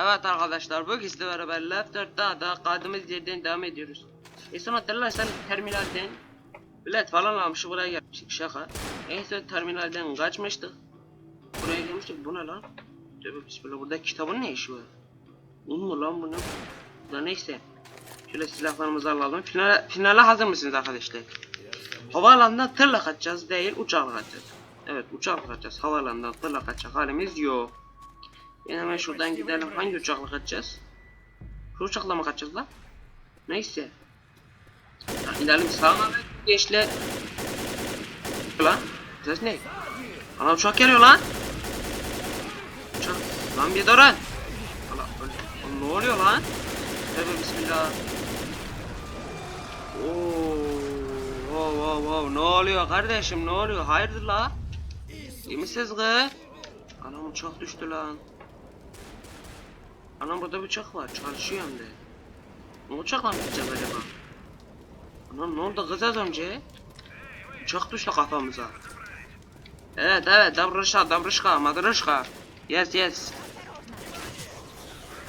Evet arkadaşlar bu ikisi beraber Left 4'ta da kaldığımız yerden devam ediyoruz. E sonra hatırlarsan terminalden bilet falan almıştık buraya gelmiştik şaka. En son terminalden kaçmıştık. Buraya gelmiştik bu ne lan? Tövbe bismillah burada kitabın ne işi var? Un mu lan bu ne? Da neyse. Şöyle silahlarımızı alalım. Finale, finale hazır mısınız arkadaşlar? Havaalanından tırla kaçacağız değil uçakla kaçacağız. Evet uçakla kaçacağız. Havaalanından tırla kaçacak halimiz yok. Ben hemen şuradan gidelim. Hangi uçakla kaçacağız? Şu uçakla mı kaçacağız lan? Neyse. Ha, gidelim sağına ve geçle. Lan. Ses ne? Ana uçak geliyor lan. Uçak. Lan bir durun. Allah ne oluyor lan? Tövbe bismillah. Oo. Wow wow wow. Ne oluyor kardeşim? Ne oluyor? Hayırdır la? İyi misiniz kız? Anam uçak düştü lan. Anam burada bıçak var. Çalışıyor hem de. Ne uçakla mı gideceğiz acaba? Anam ne oldu kız az önce? Uçak düştü kafamıza. Evet evet davrışka davrışka madrışka. Yes yes.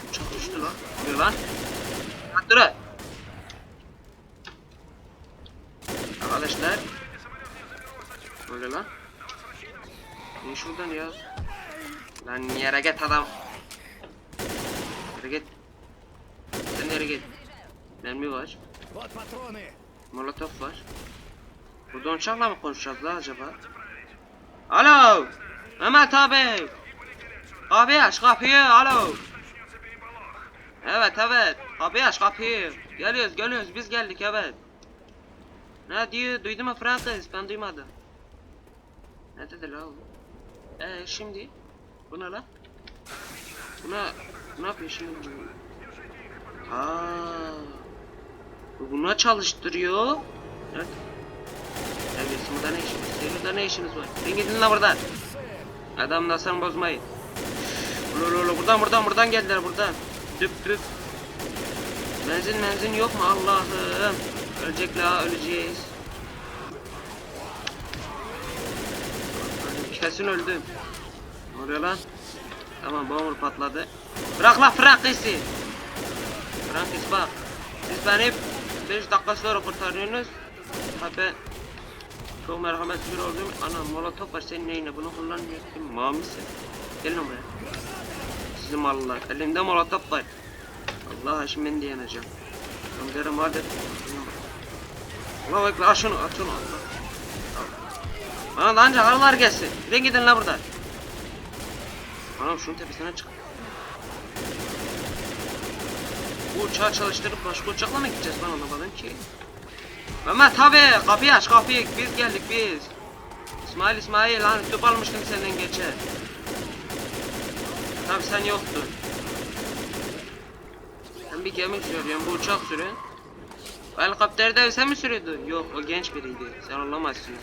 Uçak düştü lan. Ne lan? Durun. Arkadaşlar. Böyle lan. Ne şuradan ya? Lan yere git adam. Yere git geri gel. Mermi var. Molotof var. Burada uçakla mı konuşacağız la acaba? Alo! Mehmet abi! Abi aç kapıyı, alo! Evet evet, abi aç kapıyı. Geliyoruz geliyoruz, biz geldik evet. Ne diyor, duydu mu Frankız? Ben duymadım. Ne dedi la o? Eee şimdi? Bu ne la? Buna, ne yapıyor şimdi? Bu Buna çalıştırıyor. Evet. Evet, burada ne işimiz? Burada ne işimiz var? Sen gidin la buradan. Adam nasıl bozmayın. Ulu ulu buradan buradan buradan geldiler buradan. Düp düp. Benzin benzin yok mu Allah'ım? Ölecek la öleceğiz. Kesin öldüm. Ne oluyor lan? Tamam bomber patladı. Bırak la Frankis'i. Frankis bak. Siz beni 5 dakika sonra kurtarıyorsunuz. Ha çok merhametli bir oldum. Ana molotof var senin neyine bunu kullanmıyorsun. Mamisin. Gelin buraya. Sizin mallar. Elimde molotof var. Allah şimdi ben de yanacağım. Gönderim hadi. Allah ekber aç şunu aç şunu Allah. Bana da ancak arılar gelsin. Gidin gidin la buradan. Anam şunun tepesine çık. Bu uçağı çalıştırıp başka uçakla mı gideceğiz ben anlamadım ki. Mehmet abi kapıyı aç kapıyı biz geldik biz. İsmail İsmail lan tüp almıştım senden geçen. Tabi sen yoktun. Sen bir gemi sürüyorsun bu uçak sürün. Bu helikopterde sen mi sürüyordun? Yok o genç biriydi sen olamazsın.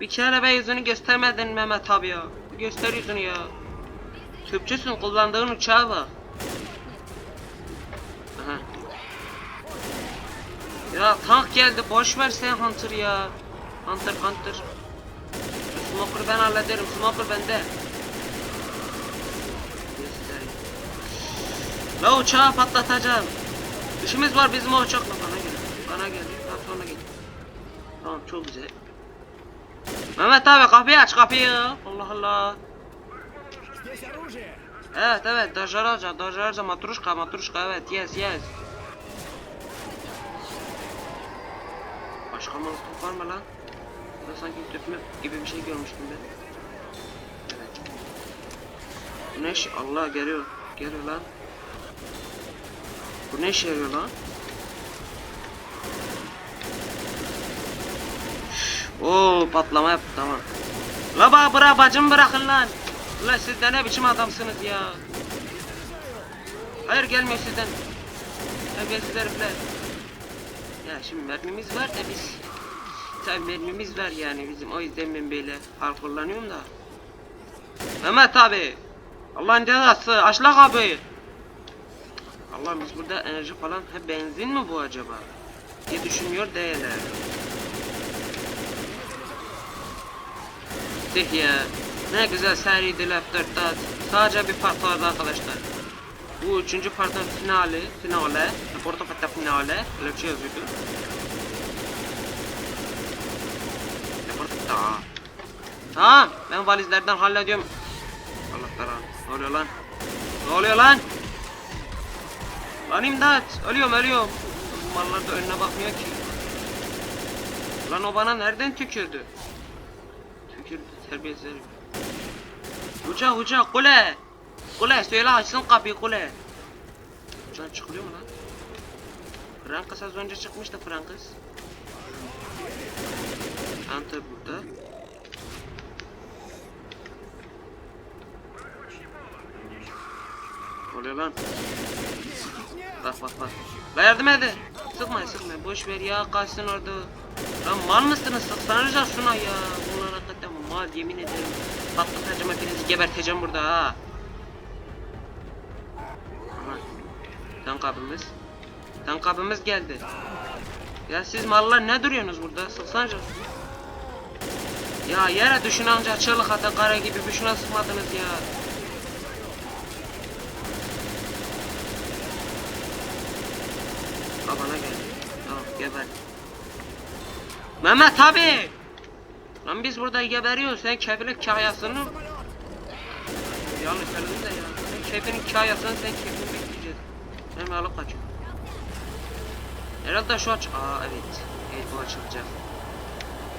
Bir kere be yüzünü göstermedin Mehmet abi ya. Göster yüzünü ya. Tüpçüsün kullandığın uçağa bak. Ya tank geldi boş ver sen Hunter ya. Hunter Hunter. Smoker ben hallederim. Smoker bende. La uçağı patlatacağım. İşimiz var bizim o uçakla bana gel. Bana gel. Daha sonra gel. Tamam çok güzel. Mehmet abi kapıyı aç kapıyı. Allah Allah. Evet evet dojaraca dojaraca matruşka matruşka evet yes yes. Başka molotof var mı lan? Burada sanki tüpmü gibi bir şey görmüştüm ben Evet Bu ne iş? Allah geliyor Geliyor lan Bu ne işe yarıyor lan? Oo patlama yaptı tamam La bak bırak bacım bırakın lan Ulan siz de ne biçim adamsınız ya? Hayır gelmiyor sizden. Terbiyesiz herifler. Ya şimdi mermimiz var da biz... Tabi mermimiz var yani bizim o yüzden ben böyle hal kullanıyorum da. Mehmet abi. Allah'ın cezası aşlak abi. Allah biz burada enerji falan ha benzin mi bu acaba? diye düşünüyor değiller. Ya. Ne güzel seriydi Left 4 Dead. Sadece bir part vardı arkadaşlar. Bu üçüncü partın finali, finale, Porto Fetta finale, öyle bir şey yazıyordu. Porto Fetta. Tamam, ben valizlerden hallediyorum. Allah belanı. Ne oluyor lan? Ne oluyor lan? Lan imdat! Ölüyorum ölüyorum. Bu mallar da önüne bakmıyor ki. Lan o bana nereden tükürdü? Tükürdü terbiyesiz herif. Hoca hoca kule! Kule söyle açsın kapıyı kule. Can çıkılıyor mu lan? Frankas az önce çıkmıştı Frankas. Hunter burada. Oluyor lan? Bak bak bak. La yardım edin. Sıkma sıkma. Boş ver ya kalsın orada. Lan mal mısınız? Sıksanıza şuna ya. Bunlar hakikaten mal yemin ederim. Patlatacağım hepinizi geberteceğim burada ha. Tank abimiz. Tank abimiz geldi. Ya siz mallar ne duruyorsunuz burada? Sıksanıza. Ya yere düşün anca çığlık atan kara gibi bir şuna sıkmadınız ya. Kafana geldi. Tamam geber. Mehmet abi! Lan biz burada geberiyoruz. Sen kefilik kayasını... Yanlış söyledim de ya. Sen kefinin kayasını sen kefini bekleyeceğiz. Benim alıp kaçıyor. Herhalde şu aç... Aa evet. Evet bu açılacak.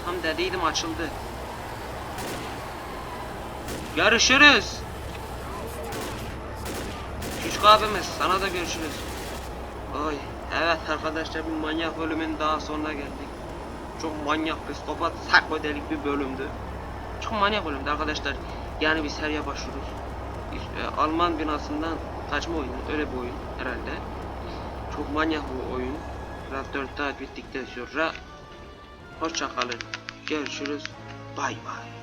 Tam dediydim açıldı. Görüşürüz. Küçük abimiz sana da görüşürüz. Oy. Evet arkadaşlar bir manyak bölümün daha sonuna geldik. Çok manyak, psikopat, psikodelik bir bölümdü. Çok manyak bölümdü arkadaşlar. Yani bir seriye başlıyoruz. İşte Alman binasından kaçma oyunu, öyle bir oyun herhalde. Çok manyak bu oyun. Biraz 4 saat bittikten sonra hoşça kalın. Görüşürüz. Bay bay.